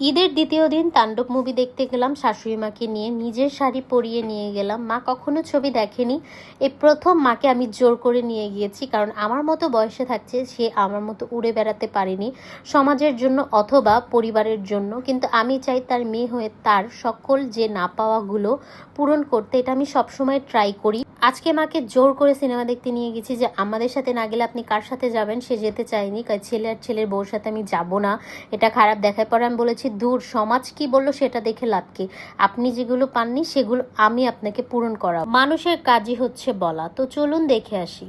ঈদের দ্বিতীয় দিন তাণ্ডব মুভি দেখতে গেলাম, শাশুড়ি মাকে নিয়ে। নিজের শাড়ি পরিয়ে নিয়ে গেলাম। মা কখনো ছবি দেখেনি। এই প্রথম মাকে আমি জোর করে নিয়ে গিয়েছি, কারণ আমার মতো বয়সে থাকছে সে আমার মতো উড়ে বেড়াতে পারেনি সমাজের জন্য অথবা পরিবারের জন্য। কিন্তু আমি চাই তার মেয়ে হয়ে তার সকল যে না পাওয়াগুলো পূরণ করতে। এটা আমি সবসময় ট্রাই করি। আজকে মাকে জোর করে সিনেমা দেখতে নিয়ে গেছি যে আমাদের সাথে না গেলে আপনি কার সাথে যাবেন? সে যেতে চায়নি। কারণ ছেলে আর ছেলের বউর সাথে আমি যাব না। এটা খারাপ দেখায় পরে আমি বলেছি, দূর, সমাজ কি বলল সেটা দেখে লাভ কি? আপনি যেগুলো পাননি সেগুলো আমি আপনাকে পূরণ করা মানুষের কাজই হচ্ছে বলা। তো চলুন দেখে আসি।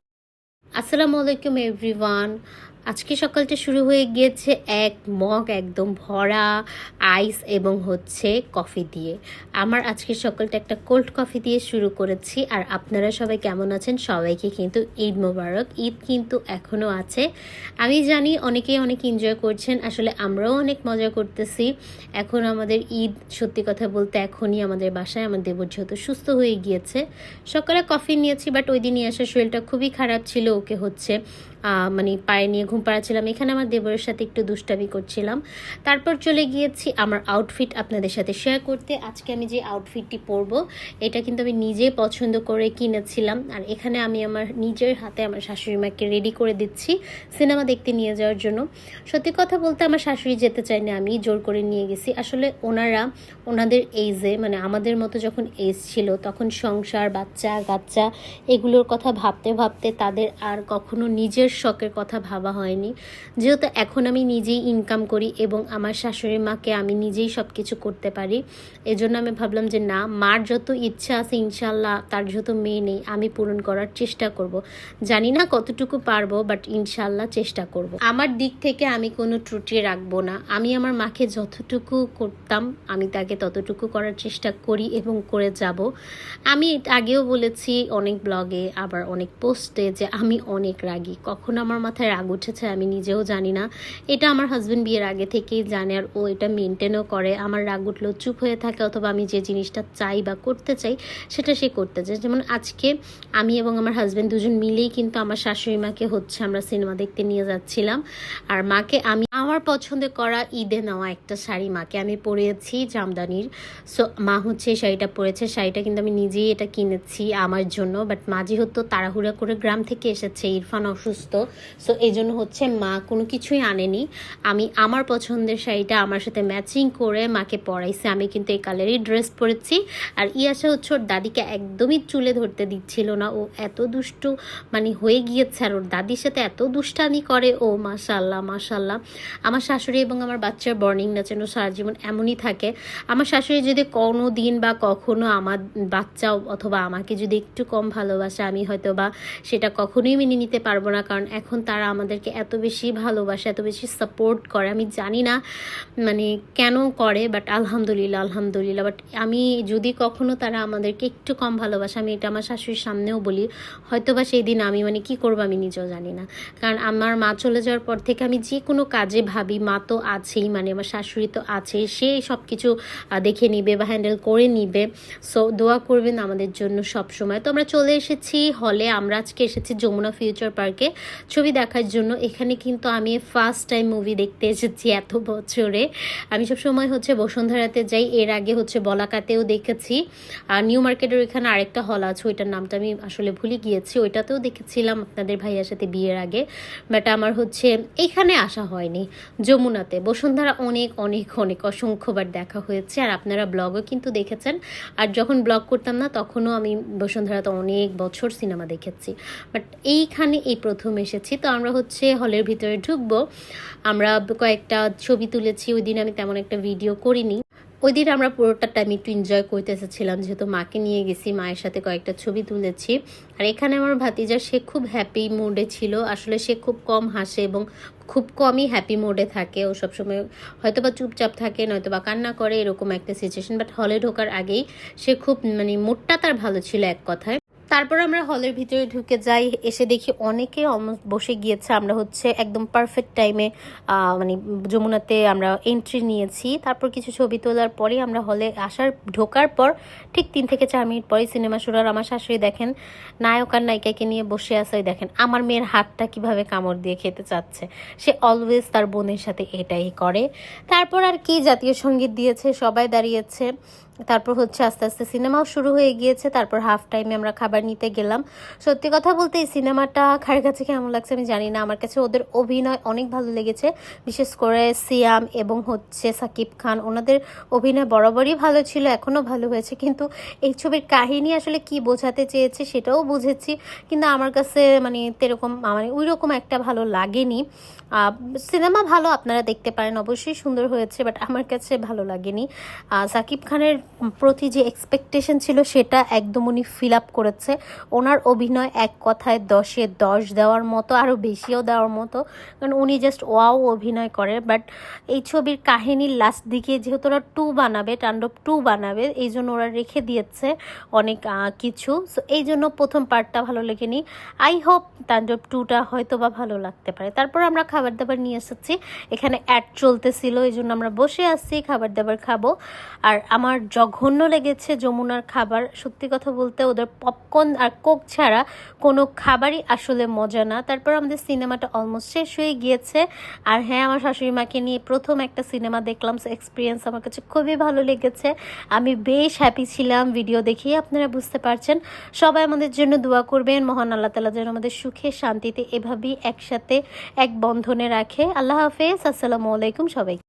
আসসালামু আলাইকুম এভরিওয়ান আজকে সকালটা শুরু হয়ে গিয়েছে এক মগ একদম ভরা আইস এবং হচ্ছে কফি দিয়ে। আমার আজকের সকালটা একটা কোল্ড কফি দিয়ে শুরু করেছি আর আপনারা সবাই কেমন আছেন? সবাইকে কিন্তু ঈদ মোবারক। ঈদ কিন্তু এখনও আছে। আমি জানি অনেকেই অনেক এনজয় করছেন। আসলে আমরাও অনেক মজা করতেছি। এখন আমাদের ঈদ, সত্যি কথা বলতে এখনই আমাদের বাসায় আমার দেবর যেহেতু সুস্থ হয়ে গিয়েছে। সকালে কফি নিয়েছি বাট ওই দিনই আসার শরীরটা খুবই খারাপ ছিল। ওকে হচ্ছে মানে পায়ে নিয়ে ঘুম পাড়াচ্ছিলাম। এখানে আমার দেবরের সাথে একটু দুষ্টামি করছিলাম। তারপর চলে গিয়েছি আমার আউটফিট আপনাদের সাথে শেয়ার করতে। আজকে আমি যে আউটফিটটি পরবো, এটা কিন্তু আমি নিজে পছন্দ করে কিনেছিলাম। আর এখানে আমি আমার নিজের হাতে আমার শাশুড়ি মাকে রেডি করে দিচ্ছি সিনেমা দেখতে নিয়ে যাওয়ার জন্য। সত্যি কথা বলতে আমার শাশুড়ি যেতে চায়নি, আমি জোর করে নিয়ে গেছি। আসলে ওনারা, ওনাদের এইজে মানে আমাদের মতো যখন এজ ছিল, তখন সংসার, বাচ্চা, কাচ্চা, এগুলোর কথা ভাবতে ভাবতে তাদের আর কখনো নিজের শখের কথা ভাবা হয়নি। যেহেতু এখন আমি নিজেই ইনকাম করি এবং আমার শাশুড়ি মাকে আমি নিজেই সব কিছু করতে পারি, এজন্য আমি ভাবলাম যে না, মার যত ইচ্ছা আছে ইনশাল্লাহ তার যত মেয়ে নেই, আমি পূরণ করার চেষ্টা করব। জানি না কতটুকু পারব বাট ইনশাল্লাহ চেষ্টা করব। আমার দিক থেকে আমি কোনো ত্রুটি রাখব না। আমি আমার মাকে যতটুকু করতাম, আমি তাকে ততটুকু করার চেষ্টা করি এবং করে যাব। আমি আগেও বলেছি অনেক ব্লগে আবার অনেক পোস্টে যে আমি অনেক রাগী। কখন আমার মাথায় রাগ উঠেছে, আমি নিজেও জানি না। এটা আমার হাজব্যান্ড বিয়ের আগে থেকেই জানে আর ও এটা মেনটেনও করে। আমার রাগ উঠলেও চুপ হয়ে থাকে অথবা আমি যে জিনিসটা চাই বা করতে চাই, সেটা সে করতে চায়। যেমন আজকে আমি এবং আমার হাজব্যান্ড দুজন মিলেই কিন্তু আমার শাশুড়ি মাকে হচ্ছে আমরা সিনেমা দেখতে নিয়ে যাচ্ছিলাম। আর মাকে আমি, আমার পছন্দ করা ঈদে নেওয়া একটা শাড়ি মাকে আমি পরেছি জামদানির। সো মা হচ্ছে শাড়িটা পরেছে। শাড়িটা কিন্তু আমি নিজেই এটা কিনেছি আমার জন্য। বাট মা যেহেতু তাড়াহুড়া করে গ্রাম থেকে এসেছে, ইরফান অসুস্থ সো এই জন্য হচ্ছে মা কোনো কিছুই আনেনি। আমি আমার পছন্দের শাড়িটা আমার সাথে ম্যাচিং করে মাকে পরাইছে। আমি কিন্তু এই কালারই ড্রেস পরেছি। আর ইয়াসা হচ্ছে ওর দাদিকে একদমই চুলে ধরতে দিচ্ছিল না। ও এত দুষ্টু মানে হয়ে গিয়েছে। আর ওর দাদির সাথে এত দুষ্টানি করে। ও মাশাল্লাহ মাশাল্লাহ আমার শাশুড়ি এবং আমার বাচ্চার বর্নিং না যেন সারা জীবন এমনই থাকে। আমার শাশুড়ি যদি কোনো দিন বা কখনো আমার বাচ্চা অথবা আমাকে যদি একটু কম ভালোবাসে, আমি হয়তো বা সেটা কখনোই মেনে নিতে পারব না। কারণ এখন তারা আমাদেরকে এত বেশি ভালোবাসে, এত বেশি সাপোর্ট করে। আমি জানি না মানে কেন করে বাট আলহামদুলিল্লাহ আলহামদুলিল্লাহ। বাট আমি যদি কখনো তারা আমাদেরকে একটু কম ভালোবাসে, আমি এটা আমার শাশুড়ির সামনেও বলি হয়তো বা সেই দিন আমি মানে কি করব আমি নিজেও জানি না। কারণ আমার মা চলে যাওয়ার পর থেকে আমি যে কোনো কাজে ভাবি, মা তো আছেই মানে আমার শাশুড়ি তো আছেই সে সব কিছু দেখে নিবে বা হ্যান্ডেল করে নিবে। সো দোয়া করবেন আমাদের জন্য সব সময় তো আমরা চলে এসেছি হলে আমরা আজকে এসেছি যমুনা ফিউচার পার্কে ছবি দেখার জন্য। এখানে কিন্তু আমি ফার্স্ট টাইম মুভি দেখতে এসেছি এত বছরে। আমি সব সময় হচ্ছে বসুন্ধরাতে যাই, এর আগে হচ্ছে বলাকাতেও দেখেছি। আর নিউ মার্কেটের ওইখানে আরেকটা হল আছে, ওইটার নামটা আমি আসলে ভুলে গিয়েছি, ওইটাতেও দেখেছিলাম আপনাদের ভাইয়ার সাথে বিয়ের আগে। বাট আমার হচ্ছে এখানে আসা হয়নি, যমুনাতে। বসুন্ধরা অনেক অনেক অনেক অসংখ্যবার দেখা হয়েছে, আর আপনারা ব্লগও কিন্তু দেখেছেন। আর যখন ব্লগ করতাম না, তখনও আমি বসুন্ধরাতে অনেক বছর সিনেমা দেখেছি। বাট এইখানে এই প্রথম এসেছি। তো আমরা হচ্ছে হলের ভিতরে ঢুকবো। আমরা কয়েকটা ছবি তুলেছি, ওই দিন আমি তেমন একটা ভিডিও করিনি। ওই দিন আমরা পুরোটা টাইম একটু এনজয় করতে এসেছিলাম, যেহেতু মাকে নিয়ে গেছি, মায়ের সাথে কয়েকটা ছবি তুলেছি। আর এখানে আমার ভাতিজা, সে খুব হ্যাপি মুডে ছিল। আসলে সে খুব কম হাসে এবং খুব কমই হ্যাপি মোডে থাকে। ও সবসময় হয়তো বা চুপচাপ থাকে নয়তো বা কান্না করে, এরকম একটা সিচুয়েশন বাট হলে ঢোকার আগেই সে খুব মানে মুডটা তার ভালো ছিল এক কথায়। তারপর আমরা হলের ভিতরে ঢুকে যাই, এসে দেখি অনেকে অলমোস্ট বসে গিয়েছে। আমরা হচ্ছে একদম পারফেক্ট টাইমে মানে যমুনাতে আমরা এন্ট্রি নিয়েছি। তারপর কিছু ছবি তোলার পরে আমরা হলে আসার, ঢোকার পর ঠিক তিন থেকে চার মিনিট পরে সিনেমা শুরু। আর আমার শাশুড়ি দেখেন, নায়ক আর নায়িকাকে নিয়ে বসে আছে, ওই দেখেন আমার মেয়ের হাতটা কীভাবে কামড় দিয়ে খেতে চাচ্ছে। সে অলওয়েজ তার বোনের সাথে এটাই করে। তারপর আর কি জাতীয় সংগীত দিয়েছে, সবাই দাঁড়িয়েছে। তারপর হচ্ছে আস্তে আস্তে সিনেমাও শুরু হয়ে গিয়েছে, তারপর হাফ টাইমে আমরা খাবার নিতে গেলাম। সত্যি কথা বলতে এই সিনেমাটা কার কাছে কেমন লাগছে আমি জানি না, আমার কাছে ওদের অভিনয় অনেক ভালো লেগেছে, বিশেষ করে সিয়াম এবং হচ্ছে সাকিব খান, ওনাদের অভিনয় বরাবরই ভালো ছিল এখনও ভালো হয়েছে, কিন্তু এই ছবির কাহিনী আসলে কি বোঝাতে চেয়েছে সেটাও বুঝেছি, কিন্তু আমার কাছে মানে তেরকম মানে ওই রকম একটা ভালো লাগেনি। সিনেমা ভালো আপনারা দেখতে পারেন, অবশ্যই সুন্দর হয়েছে বাট আমার কাছে ভালো লাগেনি। সাকিব খানের প্রতি যে এক্সপেকটেশন ছিল, সেটা একদম উনি ফিল আপ করেছে। ওনার অভিনয় এক কথায় দশে দশ দেওয়ার মতো আরও বেশিও দেওয়ার মতো। কারণ উনি জাস্ট ওয়াও অভিনয় করে বাট এই ছবির কাহিনীর লাস্ট দিকে যেহেতু ওরা টু বানাবে, তাণ্ডব টু বানাবে, এই জন্য ওরা রেখে দিয়েছে অনেক কিছু। সো এই জন্য প্রথম পার্টটা ভালো লেগেনি। আই হোপ তাণ্ডব টুটা হয়তো বা ভালো লাগতে পারে। তারপর আমরা খাবার দাবার নিয়ে এসেছি। এখানে অ্যাড চলতেছিল, এই জন্য আমরা বসে আছি খাবার দাবার খাব। আর আমার জঘন্য লেগেছে যমুনার খাবার। সত্যি কথা বলতে ওদের পপকর্ন আর কোক ছাড়া কোনো খাবারই আসলে মজা না। তারপর আমাদের সিনেমাটা অলমোস্ট শেষ হয়ে গিয়েছে। আর হ্যাঁ আমার শাশুড়ি মাকে নিয়ে প্রথম একটা সিনেমা দেখলাম। এক্সপিরিয়েন্স আমার কাছে খুবই ভালো লেগেছে। আমি বেশ হ্যাপি ছিলাম। ভিডিও দেখেই আপনারা বুঝতে পারছেন। সবাই আমাদের জন্য দোয়া করবেন। মহান আল্লাহ তালা যেন আমাদের সুখে শান্তিতে এভাবেই একসাথে, এক বন্ধনে রাখে। আল্লাহ হাফেজ আসসালামু আলাইকুম সবাই